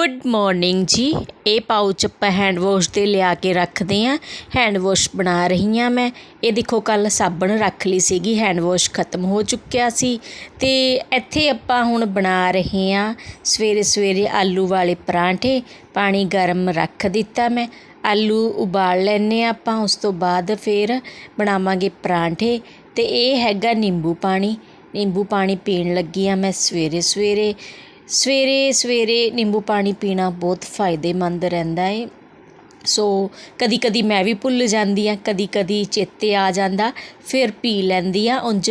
Good morning ਜੀ। ਇਹ pouch ਆਪਾਂ ਹੈਂਡ ਵਾਸ਼ ਦੇ ਲਿਆ ਕੇ ਰੱਖਦੇ ਆਂ ਹੈਂਡ ਵਾਸ਼ ਬਣਾ ਰਹੀ ਆਂ ਮੈਂ। ਇਹ ਦੇਖੋ ਕੱਲ ਸਾਬਣ ਰੱਖ ਲਈ ਸੀਗੀ। ਹੈਂਡ ਵਾਸ਼ ਖਤਮ ਹੋ ਚੁੱਕਿਆ ਸੀ। ਤੇ ਇੱਥੇ ਆਪਾਂ ਹੁਣ ਬਣਾ ਰਹੇ ਆਂ ਸਵੇਰੇ ਸਵੇਰੇ ਆਲੂ ਵਾਲੇ ਪਰਾਂਠੇ। ਪਾਣੀ ਗਰਮ ਰੱਖ ਦਿੱਤਾ ਮੈਂ। ਆਲੂ ਉਬਾਲ ਲੈਣੇ ਆਪਾਂ। ਉਸ ਤੋਂ ਬਾਅਦ ਫਿਰ ਬਣਾਵਾਂਗੇ ਪਰਾਂਠੇ। ਤੇ ਇਹ ਹੈਗਾ ਨਿੰਬੂ ਪਾਣੀ। ਨਿੰਬੂ ਪਾਣੀ ਪੀਣ ਲੱਗੀ ਆ ਮੈਂ ਸਵੇਰੇ ਸਵੇਰੇ। ਸਵੇਰੇ ਸਵੇਰੇ ਨਿੰਬੂ ਪਾਣੀ ਪੀਣਾ ਬਹੁਤ ਫਾਇਦੇਮੰਦ ਰਹਿੰਦਾ ਹੈ ਸੋ ਕਦੀ ਕਦੀ ਮੈਂ ਵੀ ਭੁੱਲ ਜਾਂਦੀ ਆ ਕਦੀ ਕਦੀ ਚੇਤੇ ਆ ਜਾਂਦਾ, ਫਿਰ ਪੀ ਲੈਂਦੀ ਆ, ਉਂਝ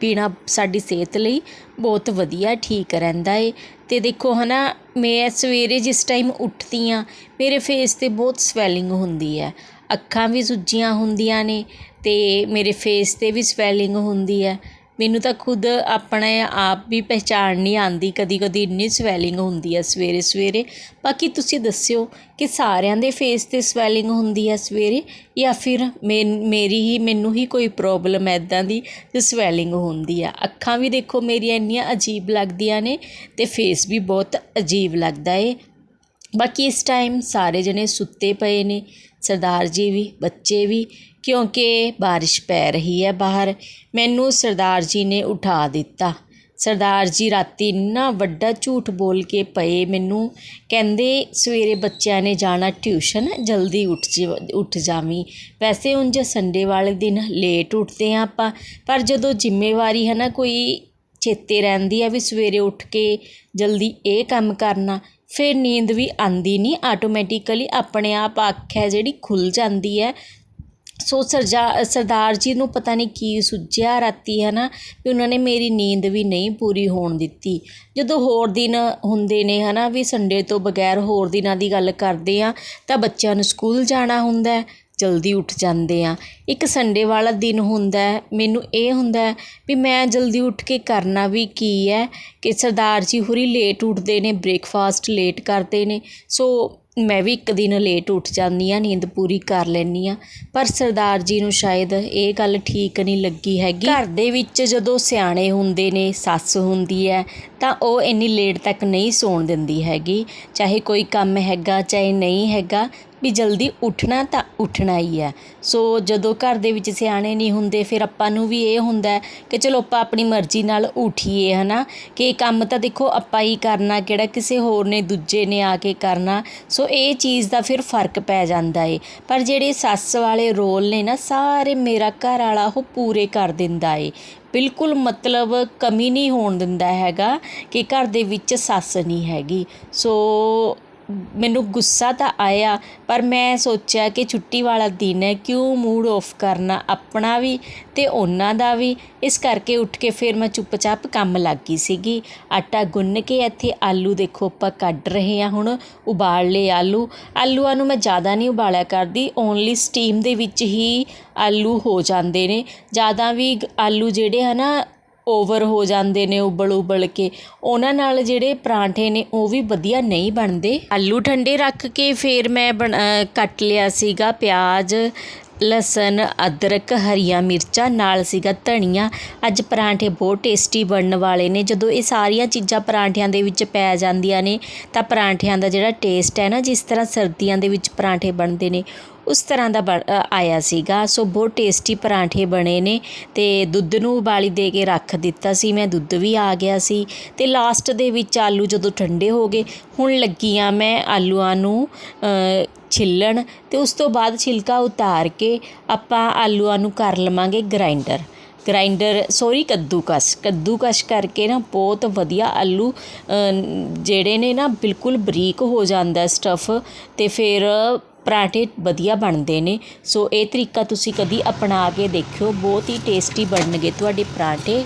ਪੀਣਾ ਸਾਡੀ ਸਿਹਤ ਲਈ ਬਹੁਤ ਵਧੀਆ, ਠੀਕ ਰਹਿੰਦਾ ਏ। ਤੇ ਦੇਖੋ ਹਨਾ, ਮੈਂ ਸਵੇਰੇ ਜਿਸ ਟਾਈਮ ਉੱਠਦੀ ਆ, ਮੇਰੇ ਫੇਸ ਤੇ ਬਹੁਤ ਸਵੈਲਿੰਗ ਹੁੰਦੀ ਹੈ। ਅੱਖਾਂ ਵੀ ਸੁੱਜੀਆਂ ਹੁੰਦੀਆਂ ਨੇ ਤੇ ਮੇਰੇ ਫੇਸ ਤੇ ਵੀ ਸਵੈਲਿੰਗ ਹੁੰਦੀ ਹੈ। ਮੈਨੂੰ ਤਾਂ ਖੁਦ ਆਪਣੇ ਆਪ ਵੀ ਪਹਿਚਾਣ ਨਹੀਂ ਆਉਂਦੀ ਕਦੀ ਕਦੀ ਇੰਨੀ ਸਵੈਲਿੰਗ ਹੁੰਦੀ ਹੈ ਸਵੇਰੇ ਸਵੇਰੇ। ਬਾਕੀ ਤੁਸੀਂ ਦੱਸਿਓ ਕਿ ਸਾਰਿਆਂ ਦੇ ਫੇਸ ਤੇ ਸਵੈਲਿੰਗ ਹੁੰਦੀ ਹੈ ਸਵੇਰੇ ਜਾਂ ਫਿਰ ਮੈਨ- ਮੇਰੀ ਹੀ, ਮੈਨੂੰ ਹੀ ਕੋਈ ਪ੍ਰੋਬਲਮ ਐਦਾਂ ਦੀ ਜੋ ਸਵੈਲਿੰਗ ਹੁੰਦੀ ਆ ਅੱਖਾਂ ਵੀ ਦੇਖੋ ਮੇਰੀਆਂ ਇੰਨੀਆਂ ਅਜੀਬ ਲੱਗਦੀਆਂ ਨੇ ਤੇ ਫੇਸ ਵੀ ਬਹੁਤ ਅਜੀਬ ਲੱਗਦਾ ਏ। ਬਾਕੀ ਇਸ ਟਾਈਮ ਸਾਰੇ ਜਣੇ ਸੁੱਤੇ ਪਏ ਨੇ। ਸਰਦਾਰ ਜੀ ਵੀ, ਬੱਚੇ ਵੀ, ਕਿਉਂਕਿ ਬਾਰਿਸ਼ ਪੈ ਰਹੀ ਹੈ ਬਾਹਰ, ਮੈਨੂੰ ਸਰਦਾਰ ਜੀ ਨੇ ਉਠਾ ਦਿੱਤਾ। ਸਰਦਾਰ ਜੀ ਰਾਤੀ ਇੰਨਾ ਵੱਡਾ ਝੂਠ ਬੋਲ ਕੇ ਪਏ ਮੈਨੂੰ, ਕਹਿੰਦੇ ਸਵੇਰੇ ਬੱਚਿਆਂ ਨੇ ਜਾਣਾ ਟਿਊਸ਼ਨ, ਜਲਦੀ ਉੱਠ ਜਾ, ਉੱਠ ਜਾਵੀਂ। ਵੈਸੇ ਉਂਝ ਸੰਡੇ ਵਾਲੇ ਦਿਨ ਲੇਟ ਉੱਠਦੇ ਹਾਂ ਆਪਾਂ, ਪਰ ਜਦੋਂ ਜ਼ਿੰਮੇਵਾਰੀ ਹੈ ਨਾ ਕੋਈ ਚੇਤੇ ਰਹਿੰਦੀ ਆ ਵੀ ਸਵੇਰੇ ਉੱਠ ਕੇ ਜਲਦੀ ਇਹ ਕੰਮ ਕਰਨਾ, ਫਿਰ ਨੀਂਦ ਵੀ ਆਉਂਦੀ ਨਹੀਂ ਆਟੋਮੈਟਿਕਲੀ ਆਪਣੇ ਆਪ ਅੱਖ ਹੈ ਜਿਹੜੀ ਖੁੱਲ ਜਾਂਦੀ ਹੈ। ਸੋ ਸਰਜਾ, ਸਰਦਾਰ ਜੀ ਨੂੰ ਪਤਾ ਨਹੀਂ ਕੀ ਸੁੱਝਿਆ ਰਾਤੀ ਹੈ ਨਾ ਵੀ ਉਹਨਾਂ ਨੇ ਮੇਰੀ ਨੀਂਦ ਵੀ ਨਹੀਂ ਪੂਰੀ ਹੋਣ ਦਿੱਤੀ। ਜਦੋਂ ਹੋਰ ਦਿਨ ਹੁੰਦੇ ਨੇ ਹੈ ਨਾ ਵੀ ਸੰਡੇ ਤੋਂ ਬਗੈਰ ਹੋਰ ਦਿਨਾਂ ਦੀ ਗੱਲ ਕਰਦੇ ਆ, ਤਾਂ ਬੱਚਿਆਂ ਨੂੰ ਸਕੂਲ ਜਾਣਾ ਹੁੰਦਾ ਜਲਦੀ ਉੱਠ ਜਾਂਦੇ ਹਾਂ ਇੱਕ ਸੰਡੇ ਵਾਲਾ ਦਿਨ ਹੁੰਦਾ ਮੈਨੂੰ ਇਹ ਹੁੰਦਾ ਵੀ ਮੈਂ ਜਲਦੀ ਉੱਠ ਕੇ ਕਰਨਾ ਵੀ ਕੀ ਹੈ ਕਿ ਸਰਦਾਰ ਜੀ ਹੁਰੀ ਲੇਟ ਉੱਠਦੇ ਨੇ ਬ੍ਰੇਕਫਾਸਟ ਲੇਟ ਕਰਦੇ ਨੇ। ਸੋ ਮੈਂ ਵੀ ਇੱਕ ਦਿਨ ਲੇਟ ਉੱਠ ਜਾਂਦੀ ਹਾਂ, ਨੀਂਦ ਪੂਰੀ ਕਰ ਲੈਂਦੀ ਹਾਂ। ਪਰ ਸਰਦਾਰ ਜੀ ਨੂੰ ਸ਼ਾਇਦ ਇਹ ਗੱਲ ਠੀਕ ਨਹੀਂ ਲੱਗੀ ਹੈਗੀ। ਘਰ ਦੇ ਵਿੱਚ ਜਦੋਂ ਸਿਆਣੇ ਹੁੰਦੇ ਨੇ, ਸੱਸ ਹੁੰਦੀ ਹੈ, ਤਾਂ ਉਹ ਇੰਨੀ ਲੇਟ ਤੱਕ ਨਹੀਂ ਸੌਣ ਦਿੰਦੀ ਹੈਗੀ। ਚਾਹੇ ਕੋਈ ਕੰਮ ਹੈਗਾ, ਚਾਹੇ ਨਹੀਂ ਹੈਗਾ ਵੀ ਜਲਦੀ ਉੱਠਣਾ ਤਾਂ ਉੱਠਣਾ ਹੀ ਹੈ। ਸੋ ਜਦੋਂ ਘਰ ਦੇ ਵਿੱਚ ਸਿਆਣੇ ਨਹੀਂ ਹੁੰਦੇ, ਫਿਰ ਆਪਾਂ ਨੂੰ ਵੀ ਇਹ ਹੁੰਦਾ ਕਿ ਚਲੋ ਆਪਾਂ ਆਪਣੀ ਮਰਜ਼ੀ ਨਾਲ ਉੱਠੀਏ, ਹਨਾ? ਕਿ ਇਹ ਕੰਮ ਤਾਂ ਦੇਖੋ ਆਪਾਂ ਹੀ ਕਰਨਾ, ਕਿਹੜਾ ਕਿਸੇ ਹੋਰ ਨੇ ਦੂਜੇ ਨੇ ਆ ਕੇ ਕਰਨਾ। ਸੋ ਇਹ ਚੀਜ਼ ਦਾ ਫਿਰ ਫ਼ਰਕ ਪੈ ਜਾਂਦਾ ਏ। ਪਰ ਜਿਹੜੇ ਸੱਸ ਵਾਲੇ ਰੋਲ ਨੇ ਨਾ, ਸਾਰੇ ਮੇਰਾ ਘਰ ਵਾਲਾ ਉਹ ਪੂਰੇ ਕਰ ਦਿੰਦਾ ਏ। ਬਿਲਕੁਲ ਮਤਲਬ ਕਮੀ ਨਹੀਂ ਹੋਣ ਦਿੰਦਾ ਹੈਗਾ ਕਿ ਘਰ ਦੇ ਵਿੱਚ ਸੱਸ ਨਹੀਂ ਹੈਗੀ। ਸੋ ਮੈਨੂੰ ਗੁੱਸਾ ਤਾਂ ਆਇਆ, ਪਰ ਮੈਂ ਸੋਚਿਆ ਕਿ ਛੁੱਟੀ ਵਾਲਾ ਦਿਨ ਹੈ, ਕਿਉਂ ਮੂਡ ਆਫ ਕਰਨਾ ਆਪਣਾ ਵੀ ਤੇ ਉਹਨਾਂ ਦਾ ਵੀ। ਇਸ ਕਰਕੇ ਉੱਠ ਕੇ ਫਿਰ ਮੈਂ ਚੁੱਪਚਾਪ ਕੰਮ ਲੱਗ ਗਈ ਸੀਗੀ। ਆਟਾ ਗੁੰਨ ਕੇ ਇੱਥੇ ਆਲੂ ਦੇਖੋ ਆਪਾਂ ਕੱਢ ਰਹੇ ਹਾਂ ਹੁਣ, ਉਬਾਲ ਲਏ ਆਲੂ। ਆਲੂਆਂ ਨੂੰ ਮੈਂ ਜ਼ਿਆਦਾ ਨਹੀਂ ਉਬਾਲਿਆ ਕਰਦੀ ਓਨਲੀ ਸਟੀਮ ਦੇ ਵਿੱਚ ਹੀ ਆਲੂ ਹੋ ਜਾਂਦੇ ਨੇ। ਜ਼ਿਆਦਾ ਵੀ ਆਲੂ ਜਿਹੜੇ ਹਨਾ ਓਵਰ ਹੋ ਜਾਂਦੇ ਨੇ ਉਬਲ ਉਬਲ ਕੇ। ਉਹਨਾਂ ਨਾਲ ਜਿਹੜੇ ਪਰਾਂਠੇ ਨੇ, ਉਹ ਵੀ ਵਧੀਆ ਨਹੀਂ ਬਣਦੇ। ਆਲੂ ਠੰਡੇ ਰੱਖ ਕੇ ਫਿਰ ਮੈਂ ਬਣਾ ਕੱਟ ਲਿਆ ਸੀਗਾ ਪਿਆਜ਼ ਲਸਣ, ਅਦਰਕ, ਹਰੀਆਂ ਮਿਰਚਾਂ ਨਾਲ ਸੀਗਾ ਧਨੀਆ। ਅੱਜ ਪਰਾਂਠੇ ਬਹੁਤ ਟੇਸਟੀ ਬਣਨ ਵਾਲੇ ਨੇ। ਜਦੋਂ ਇਹ ਸਾਰੀਆਂ ਚੀਜ਼ਾਂ ਪਰਾਂਠਿਆਂ ਦੇ ਵਿੱਚ ਪੈ ਜਾਂਦੀਆਂ ਨੇ, ਤਾਂ ਪਰਾਂਠਿਆਂ ਦਾ ਜਿਹੜਾ ਟੇਸਟ ਹੈ ਨਾ, ਜਿਸ ਤਰ੍ਹਾਂ ਸਰਦੀਆਂ ਦੇ ਵਿੱਚ ਪਰਾਂਠੇ ਬਣਦੇ ਨੇ, ਉਸ ਤਰ੍ਹਾਂ ਦਾ ਬਣ- ਆਇਆ ਸੀਗਾ। ਸੋ ਬਹੁਤ ਟੇਸਟੀ ਪਰਾਂਠੇ ਬਣੇ ਨੇ ਤੇ ਦੁੱਧ ਨੂੰ ਉਬਾਲੀ ਦੇ ਕੇ ਰੱਖ ਦਿੱਤਾ ਸੀ। ਮੈਂ ਦੁੱਧ ਵੀ ਆ ਗਿਆ ਸੀ ਤੇ ਲਾਸਟ ਦੇ ਵਿੱਚ ਆਲੂ ਜਦੋਂ ਠੰਡੇ ਹੋ ਗਏ, ਹੁਣ ਲੱਗੀਆਂ ਮੈਂ ਆਲੂਆਂ ਨੂੰ ਛਿੱਲਣ ਅਤੇ ਉਸ ਤੋਂ ਬਾਅਦ ਛਿਲਕਾ ਉਤਾਰ ਕੇ ਆਪਾਂ ਆਲੂਆਂ ਨੂੰ ਕਰ ਲਵਾਂਗੇ ਗਰਾਇੰਡਰ ਗਰਾਇੰਡਰ ਸੋਰੀ ਕੱਦੂਕਸ। ਕੱਦੂਕਸ ਕਰਕੇ ਨਾ ਬਹੁਤ ਵਧੀਆ ਆਲੂ ਜਿਹੜੇ ਨੇ ਨਾ ਬਿਲਕੁਲ ਬਰੀਕ ਹੋ ਜਾਂਦਾ ਸਟਫ ਤੇ ਫਿਰ ਪਰਾਂਠੇ ਵਧੀਆ ਬਣਦੇ ਨੇ। ਸੋ ਇਹ ਤਰੀਕਾ ਤੁਸੀਂ ਕਦੀ ਅਪਣਾ ਕੇ ਦੇਖਿਓ, ਬਹੁਤ ਹੀ ਟੇਸਟੀ ਬਣਨਗੇ ਤੁਹਾਡੇ ਪਰਾਂਠੇ।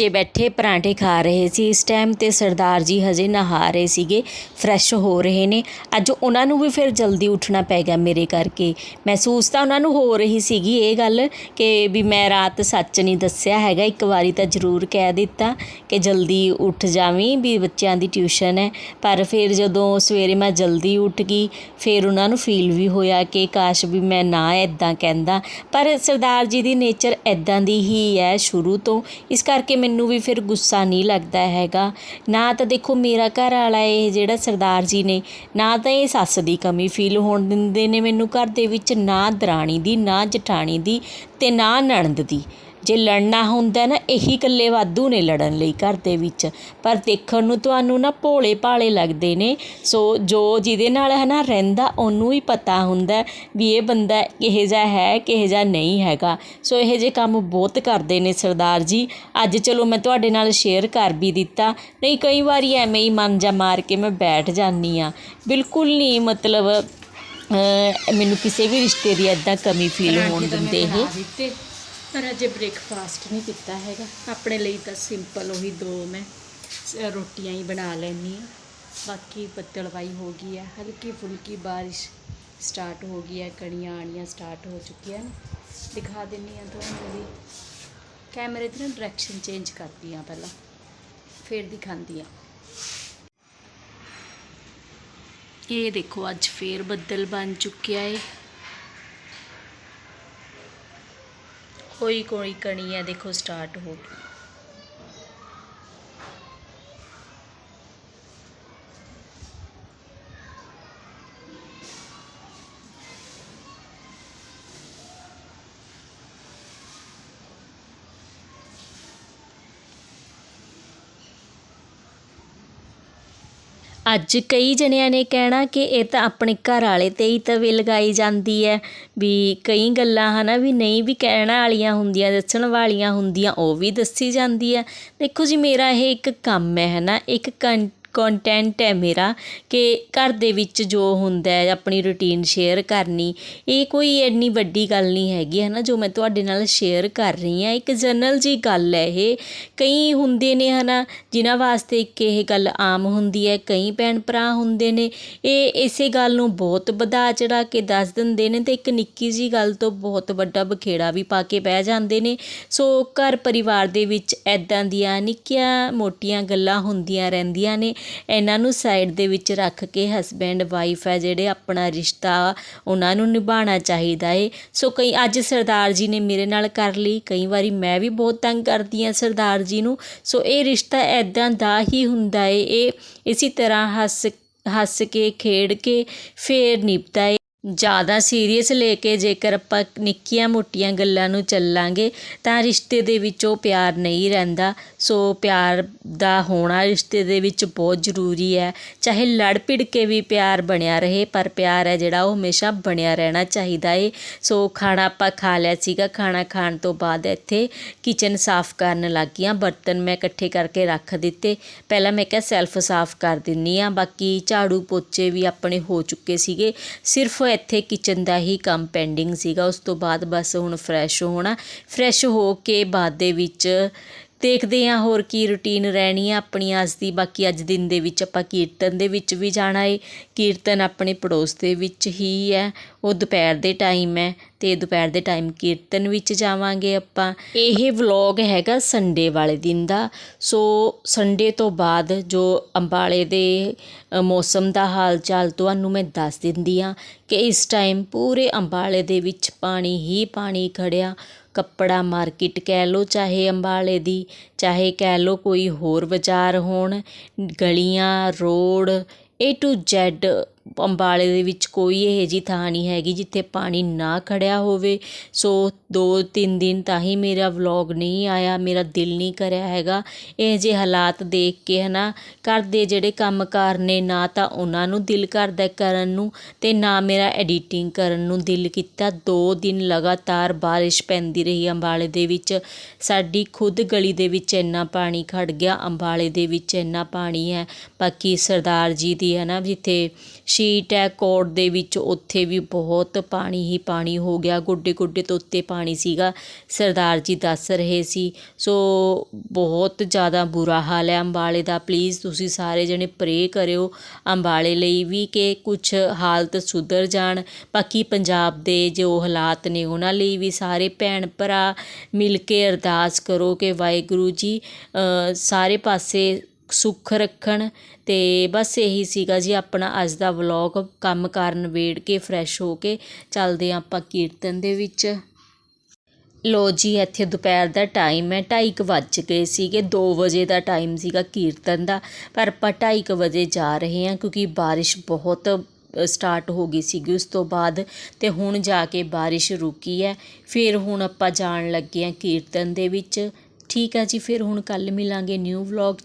ਬੱਚੇ ਬੈਠੇ ਪਰਾਂਠੇ ਖਾ ਰਹੇ ਸੀ। ਇਸ ਟਾਈਮ ਤੇ ਸਰਦਾਰ ਜੀ ਹਜੇ ਨਹਾ ਰਹੇ ਸੀਗੇ ਫਰੈਸ਼ ਹੋ ਰਹੇ ਨੇ। ਅੱਜ ਉਹਨਾਂ ਨੂੰ ਵੀ ਫਿਰ ਜਲਦੀ ਉੱਠਣਾ ਪੈ ਗਿਆ ਮੇਰੇ ਕਰਕੇ। ਮਹਿਸੂਸ ਤਾਂ ਉਹਨਾਂ ਨੂੰ ਹੋ ਰਹੀ ਸੀਗੀ ਇਹ ਗੱਲ ਕਿ ਵੀ ਮੈਂ ਰਾਤ ਸੱਚ ਨਹੀਂ ਦੱਸਿਆ ਹੈਗਾ, ਇੱਕ ਵਾਰੀ ਤਾਂ ਜ਼ਰੂਰ ਕਹਿ ਦਿੱਤਾ ਕਿ ਜਲਦੀ ਉੱਠ ਜਾਵੀਂ ਵੀ ਬੱਚਿਆਂ ਦੀ ਟਿਊਸ਼ਨ ਹੈ। ਪਰ ਫਿਰ ਜਦੋਂ ਸਵੇਰੇ ਮੈਂ ਜਲਦੀ ਉੱਠ ਗਈ, ਫਿਰ ਉਹਨਾਂ ਨੂੰ ਫੀਲ ਵੀ ਹੋਇਆ ਕਿ ਕਾਸ਼ ਵੀ ਮੈਂ ਨਾ ਇਦਾਂ ਕਹਿੰਦਾ। ਪਰ ਸਰਦਾਰ ਜੀ ਦੀ ਨੇਚਰ ਇਦਾਂ ਦੀ ਹੀ ਹੈ ਸ਼ੁਰੂ ਤੋਂ। ਇਸ ਕਰਕੇ ਮੈਨੂੰ ਵੀ ਫਿਰ ਗੁੱਸਾ ਨਹੀਂ ਲੱਗਦਾ ਹੈਗਾ। ਨਾ ਤਾਂ ਦੇਖੋ ਮੇਰਾ ਘਰ ਵਾਲਾ ਇਹ ਜਿਹੜਾ ਸਰਦਾਰ ਜੀ ਨੇ, ਨਾ ਤਾਂ ਇਹ ਸੱਸ ਦੀ ਕਮੀ ਫੀਲ ਹੋਣ ਦਿੰਦੇ ਨੇ ਮੈਨੂੰ ਘਰ ਦੇ ਵਿੱਚ, ਨਾ ਦਰਾਣੀ ਦੀ, ਨਾ ਜਠਾਣੀ ਦੀ ਤੇ ਨਾ ਨਣਦ ਦੀ। ਜੇ ਲੜਨਾ ਹੁੰਦਾ ਨਾ ਇਹੀ ਇਕੱਲੇ ਵਾਧੂ ਨੇ ਲੜਨ ਲਈ ਘਰ ਦੇ ਵਿੱਚ। ਪਰ ਦੇਖਣ ਨੂੰ ਤੁਹਾਨੂੰ ਨਾ ਭੋਲੇ ਭਾਲੇ ਲੱਗਦੇ ਨੇ। ਸੋ ਜੋ ਜਿਹਦੇ ਨਾਲ ਹੈ ਨਾ ਰਹਿੰਦਾ ਉਹਨੂੰ ਹੀ ਪਤਾ ਹੁੰਦਾ ਵੀ ਇਹ ਬੰਦਾ ਕਿਹੋ ਜਿਹਾ ਹੈ ਕਿਹੋ ਜਿਹਾ ਨਹੀਂ ਹੈਗਾ। ਸੋ ਇਹੋ ਜਿਹੇ ਕੰਮ ਬਹੁਤ ਕਰਦੇ ਨੇ ਸਰਦਾਰ ਜੀ। ਅੱਜ ਚਲੋ ਮੈਂ ਤੁਹਾਡੇ ਨਾਲ ਸ਼ੇਅਰ ਕਰ ਵੀ ਦਿੱਤਾ। ਨਹੀਂ ਕਈ ਵਾਰੀ ਐਵੇਂ ਹੀ ਮਨ ਜਾ ਮਾਰ ਕੇ ਮੈਂ ਬੈਠ ਜਾਂਦੀ ਆ ਬਿਲਕੁਲ ਨਹੀਂ ਮਤਲਬ ਮੈਨੂੰ ਕਿਸੇ ਵੀ ਰਿਸ਼ਤੇ ਦੀ ਐਦਾਂ ਕਮੀ ਫੀਲ ਹੋਣ ਦਿੰਦੇ ਇਹ। ਪਰ ਅਜੇ ਬ੍ਰੇਕਫਾਸਟ ਨਹੀਂ ਕੀਤਾ ਹੈਗਾ। ਆਪਣੇ ਲਈ ਤਾਂ ਸਿੰਪਲ ਉਹੀ ਦੋ ਮੈਂ ਸ- ਰੋਟੀਆਂ ਹੀ ਬਣਾ ਲੈਣੀ ਆ ਬਾਕੀ ਬੱਦਲਵਾਈ ਹੋ ਗਈ ਹੈ। ਹਲਕੀ ਫੁਲਕੀ ਬਾਰਿਸ਼ ਸਟਾਰਟ ਹੋ ਗਈ ਹੈ। ਕਣੀਆਂ ਆਣੀਆਂ ਸਟਾਰਟ ਹੋ ਚੁੱਕੀਆਂ ਨੇ। ਦਿਖਾ ਦਿੰਨੀ ਆ ਤੁਹਾਨੂੰ ਵੀ। ਕੈਮਰੇ ਦੀ ਨਾ ਡਾਇਰੈਕਸ਼ਨ ਚੇਂਜ ਕਰਦੀ ਆ ਪਹਿਲਾਂ। ਫਿਰ ਦਿਖਾਉਂਦੀ ਆ ਇਹ ਦੇਖੋ, ਅੱਜ ਫੇਰ ਬੱਦਲ ਬਣ ਚੁੱਕਿਆ ਏ। ਕੋਈ ਕੋਈ ਕਣੀ ਹੈ ਦੇਖੋ ਸਟਾਰਟ ਹੋ ਗਈ। ਅੱਜ ਕਈ ਜਣਿਆਂ ਨੇ ਕਹਿਣਾ ਕਿ ਇਹ ਤਾਂ ਆਪਣੇ ਘਰ ਵਾਲੇ ਤੇ ਹੀ ਤਵੇ ਲਗਾਈ ਜਾਂਦੀ ਹੈ, ਵੀ ਕਈ ਗੱਲਾਂ ਹਨਾ, ਵੀ ਨਹੀਂ ਵੀ ਕਹਿਣ ਵਾਲੀਆਂ ਹੁੰਦੀਆਂ, ਦੱਸਣ ਵਾਲੀਆਂ ਹੁੰਦੀਆਂ, ਉਹ ਵੀ ਦੱਸੀ ਜਾਂਦੀ ਹੈ। ਦੇਖੋ ਜੀ, ਮੇਰਾ ਇਹ ਇੱਕ ਕੰਮ ਹੈ ਹਨਾ, ਇੱਕ ਕੰ ਕੰਟੈਂਟ ਹੈ ਮੇਰਾ ਕਿ ਘਰ ਦੇ ਵਿੱਚ ਜੋ ਹੁੰਦਾ ਆਪਣੀ ਰੂਟੀਨ ਸ਼ੇਅਰ ਕਰਨੀ, ਇਹ ਕੋਈ ਇੰਨੀ ਵੱਡੀ ਗੱਲ ਨਹੀਂ ਹੈਗੀ ਹੈ ਨਾ ਜੋ ਮੈਂ ਤੁਹਾਡੇ ਨਾਲ ਸ਼ੇਅਰ ਕਰ ਰਹੀ ਹਾਂ। ਇੱਕ ਜਨਰਲ ਜੀ ਗੱਲ ਹੈ ਇਹ। ਕਈ ਹੁੰਦੇ ਨੇ, ਹਨਾ, ਜਿਨ੍ਹਾਂ ਵਾਸਤੇ ਇੱਕ ਇਹ ਗੱਲ ਆਮ ਹੁੰਦੀ ਹੈ, ਕਈ ਭੈਣ ਭਰਾ ਹੁੰਦੇ ਨੇ। ਇਹ ਇਸੇ ਗੱਲ ਨੂੰ ਬਹੁਤ ਵਧਾ ਚੜਾ ਕੇ ਦੱਸ ਦਿੰਦੇ ਨੇ ਤੇ ਇੱਕ ਨਿੱਕੀ ਜੀ ਗੱਲ ਤੋਂ ਬਹੁਤ ਵੱਡਾ ਬਖੇੜਾ ਵੀ ਪਾ ਕੇ ਬਹਿ ਜਾਂਦੇ ਨੇ। ਸੋ ਘਰ ਪਰਿਵਾਰ ਦੇ ਵਿੱਚ ਐਦਾਂ ਦੀਆਂ ਨਿੱਕੀਆਂ ਮੋਟੀਆਂ ਗੱਲਾਂ ਹੁੰਦੀਆਂ ਰਹਿੰਦੀਆਂ ਨੇ। ਇਹਨਾਂ ਨੂੰ ਸਾਈਡ ਦੇ ਵਿੱਚ ਰੱਖ ਕੇ ਹਸਬੈਂਡ ਵਾਈਫ ਹੈ ਜਿਹੜੇ ਆਪਣਾ ਰਿਸ਼ਤਾ ਉਹਨਾਂ ਨੂੰ ਨਿਭਾਉਣਾ ਚਾਹੀਦਾ ਏ। ਸੋ ਕਈ ਅੱਜ ਸਰਦਾਰ ਜੀ ਨੇ ਮੇਰੇ ਨਾਲ ਕਰ ਲਈ, ਕਈ ਵਾਰੀ ਮੈਂ ਵੀ ਬਹੁਤ ਤੰਗ ਕਰਦੀ ਹਾਂ ਸਰਦਾਰ ਜੀ ਨੂੰ। ਸੋ ਇਹ ਰਿਸ਼ਤਾ ਐਦਾਂ ਦਾ ਹੀ ਹੁੰਦਾ ਏ, ਇਹ ਇਸੇ ਤਰ੍ਹਾਂ ਹੱਸ ਹੱਸ ਕੇ, ਖੇਡ ਕੇ ਫੇਰ ਨਿਭਦਾ ਏ। ਜ਼ਿਆਦਾ ਸੀਰੀਅਸ ਲੈ ਕੇ ਜੇਕਰ ਆਪਾਂ ਨਿੱਕੀਆਂ ਮੋਟੀਆਂ ਗੱਲਾਂ ਨੂੰ ਚੱਲਾਂਗੇ, ਤਾਂ ਰਿਸ਼ਤੇ ਦੇ ਵਿੱਚ ਉਹ ਪਿਆਰ ਨਹੀਂ ਰਹਿੰਦਾ। ਸੋ ਪਿਆਰ ਦਾ ਹੋਣਾ ਰਿਸ਼ਤੇ ਦੇ ਵਿੱਚ ਬਹੁਤ ਜ਼ਰੂਰੀ ਹੈ। ਚਾਹੇ ਲੜ ਭਿੜ ਕੇ ਵੀ ਪਿਆਰ ਬਣਿਆ ਰਹੇ, ਪਰ ਪਿਆਰ ਹੈ ਜਿਹੜਾ ਉਹ ਹਮੇਸ਼ਾ ਬਣਿਆ ਰਹਿਣਾ ਚਾਹੀਦਾ ਏ। ਸੋ ਖਾਣਾ ਆਪਾਂ ਖਾ ਲਿਆ ਸੀਗਾ, ਖਾਣਾ ਖਾਣ ਤੋਂ ਬਾਅਦ ਇੱਥੇ ਕਿਚਨ ਸਾਫ਼ ਕਰਨ ਲੱਗ ਗਈਆਂ। ਬਰਤਨ ਮੈਂ ਇਕੱਠੇ ਕਰਕੇ ਰੱਖ ਦਿੱਤੇ। ਪਹਿਲਾਂ ਮੈਂ ਕਿਹਾ ਸੈਲਫ ਸਾਫ਼ ਕਰ ਦਿੰਨੀ ਆ। ਬਾਕੀ ਝਾੜੂ ਪੋਚੇ ਵੀ ਆਪਣੇ ਹੋ ਚੁੱਕੇ ਸੀਗੇ। ਸਿਰਫ ਇੱਥੇ ਕਿਚਨ ਦਾ ਹੀ ਕੰਮ ਪੈਂਡਿੰਗ ਸੀਗਾ। ਉਸ ਤੋਂ ਬਾਅਦ ਬਸ ਹੁਣ ਫਰੈਸ਼ ਹੋਣਾ। ਫਰੈਸ਼ ਹੋ ਕੇ ਬਾਅਦ ਦੇ ਵਿੱਚ ਦੇਖਦੇ ਹਾਂ ਹੋਰ ਕੀ ਰੂਟੀਨ ਰਹਿਣੀ ਆ ਆਪਣੀ ਅੱਜ ਦੀ, ਬਾਕੀ ਅੱਜ ਦਿਨ ਦੇ ਵਿੱਚ ਆਪਾਂ ਕੀਰਤਨ ਦੇ ਵਿੱਚ ਵੀ ਜਾਣਾ ਏ। ਕੀਰਤਨ ਆਪਣੇ ਪੜੋਸ ਦੇ ਵਿੱਚ ਹੀ ਹੈ, ਉਹ ਦੁਪਹਿਰ ਦੇ ਟਾਈਮ ਹੈ ਤੇ ਦੁਪਹਿਰ ਦੇ ਟਾਈਮ ਕੀਰਤਨ ਵਿੱਚ ਜਾਵਾਂਗੇ ਆਪਾਂ। ਇਹ ਵਲੌਗ ਹੈਗਾ ਸੰਡੇ ਵਾਲੇ ਦਿਨ ਦਾ। ਸੋ ਸੰਡੇ ਤੋਂ ਬਾਅਦ ਜੋ ਅੰਬਾਲੇ ਦੇ ਮੌਸਮ ਦਾ ਹਾਲ ਚਾਲ ਤੁਹਾਨੂੰ ਮੈਂ ਦੱਸ ਦਿੰਦੀ ਆ ਕਿ ਇਸ ਟਾਈਮ ਪੂਰੇ ਅੰਬਾਲੇ ਦੇ ਵਿੱਚ ਪਾਣੀ ਹੀ ਪਾਣੀ ਖੜਿਆ। ਕੱਪੜਾ ਮਾਰਕੀਟ ਕਹਿ ਲਓ, ਚਾਹੇ ਅੰਬਾਲੇ ਦੀ, ਚਾਹੇ ਕਹਿ ਲਓ ਕੋਈ ਹੋਰ ਬਾਜ਼ਾਰ ਹੋਣ, ਗਲੀਆਂ, ਰੋਡ ਏ ਟੂ ਜ਼ੈਡ ਅੰਬਾਲੇ ਦੇ ਵਿੱਚ ਕੋਈ ਇਹੋ ਜਿਹੀ ਥਾਂ ਨਹੀਂ ਹੈਗੀ ਜਿੱਥੇ ਪਾਣੀ ਨਾ ਖੜ੍ਹਿਆ ਹੋਵੇ। ਸੋ ਦੋ ਤਿੰਨ ਦਿਨ ਤਾਂ ਹੀ ਮੇਰਾ ਵਲੋਗ ਨਹੀਂ ਆਇਆ, ਮੇਰਾ ਦਿਲ ਨਹੀਂ ਕਰਿਆ ਹੈਗਾ। ਇਹ ਜਿਹੇ ਹਾਲਾਤ ਦੇਖ ਕੇ ਹੈ ਨਾ ਘਰ ਦੇ ਜਿਹੜੇ ਕੰਮਕਾਰ ਨੇ ਨਾ ਤਾਂ ਉਹਨਾਂ ਨੂੰ ਦਿਲ ਕਰਦਾ ਕਰਨ ਨੂੰ ਅਤੇ ਨਾ ਮੇਰਾ ਐਡੀਟਿੰਗ ਕਰਨ ਨੂੰ ਦਿਲ ਕੀਤਾ। ਦੋ ਦਿਨ ਲਗਾਤਾਰ ਬਾਰਿਸ਼ ਪੈਂਦੀ ਰਹੀ ਅੰਬਾਲੇ ਦੇ ਵਿੱਚ। ਸਾਡੀ ਖੁਦ ਗਲੀ ਦੇ ਵਿੱਚ ਇੰਨਾ ਪਾਣੀ ਖੜ ਗਿਆ, ਅੰਬਾਲੇ ਦੇ ਵਿੱਚ ਇੰਨਾ ਪਾਣੀ ਹੈ। ਬਾਕੀ ਸਰਦਾਰ ਜੀ ਦੀ ਹੈ ਨਾ ਜਿੱਥੇ ਸ਼ੀਟ ਹੈ, ਕੋਟ ਦੇ ਵਿੱਚ ਉੱਥੇ ਵੀ ਬਹੁਤ ਪਾਣੀ ਹੀ ਪਾਣੀ ਹੋ ਗਿਆ। ਗੋਡੇ ਗੋਡੇ ਤੋਂ ਉੱਤੇ ਪਾਣੀ ਸੀਗਾ। ਸਰਦਾਰ ਜੀ ਦੱਸ ਰਹੇ ਸੀ। ਸੋ ਬਹੁਤ ਜ਼ਿਆਦਾ ਬੁਰਾ ਹਾਲ ਹੈ ਅੰਬਾਲੇ ਦਾ। ਪਲੀਜ਼ ਤੁਸੀਂ ਸਾਰੇ ਜਣੇ ਪ੍ਰੇ ਕਰਿਓ ਅੰਬਾਲੇ ਲਈ ਵੀ ਕਿ ਕੁਝ ਹਾਲਤ ਸੁਧਰ ਜਾਣ। ਬਾਕੀ ਪੰਜਾਬ ਦੇ ਜੋ ਹਾਲਾਤ ਨੇ ਉਹਨਾਂ ਲਈ ਵੀ ਸਾਰੇ ਭੈਣ ਭਰਾ ਮਿਲ ਕੇ ਅਰਦਾਸ ਕਰੋ ਕਿ ਵਾਹਿਗੁਰੂ ਜੀ ਸਾਰੇ ਪਾਸੇ ਸੁੱਖ ਰੱਖਣ। ਅਤੇ ਬਸ ਇਹੀ ਸੀਗਾ ਜੀ ਆਪਣਾ ਅੱਜ ਦਾ ਵਲੋਗ ਕੰਮ ਕਾਰਨ ਵੇੜ ਕੇ ਫਰੈਸ਼ ਹੋ ਕੇ ਚੱਲਦੇ ਹਾਂ ਆਪਾਂ ਕੀਰਤਨ ਦੇ ਵਿੱਚ। ਲੋ ਜੀ, ਇੱਥੇ ਦੁਪਹਿਰ ਦਾ ਟਾਈਮ ਹੈ। ਢਾਈ ਕੁ ਵੱਜ ਗਏ ਸੀਗੇ। 2 ਵਜੇ ਦਾ ਟਾਈਮ ਸੀਗਾ ਕੀਰਤਨ ਦਾ। ਪਰ ਆਪਾਂ ਢਾਈ ਕੁ ਵਜੇ ਜਾ ਰਹੇ ਹਾਂ ਕਿਉਂਕਿ ਬਾਰਿਸ਼ ਬਹੁਤ ਸਟਾਰਟ ਹੋ ਗਈ ਸੀਗੀ ਉਸ ਤੋਂ ਬਾਅਦ। ਤੇ ਹੁਣ ਜਾ ਕੇ ਬਾਰਿਸ਼ ਰੁਕੀ ਹੈ। ਫਿਰ ਹੁਣ ਆਪਾਂ ਜਾਣ ਲੱਗੇ ਹਾਂ ਕੀਰਤਨ ਦੇ ਵਿੱਚ। ਠੀਕ ਹੈ ਜੀ, ਫਿਰ ਹੁਣ ਕੱਲ ਮਿਲਾਂਗੇ ਨਿਊ ਵਲੌਗ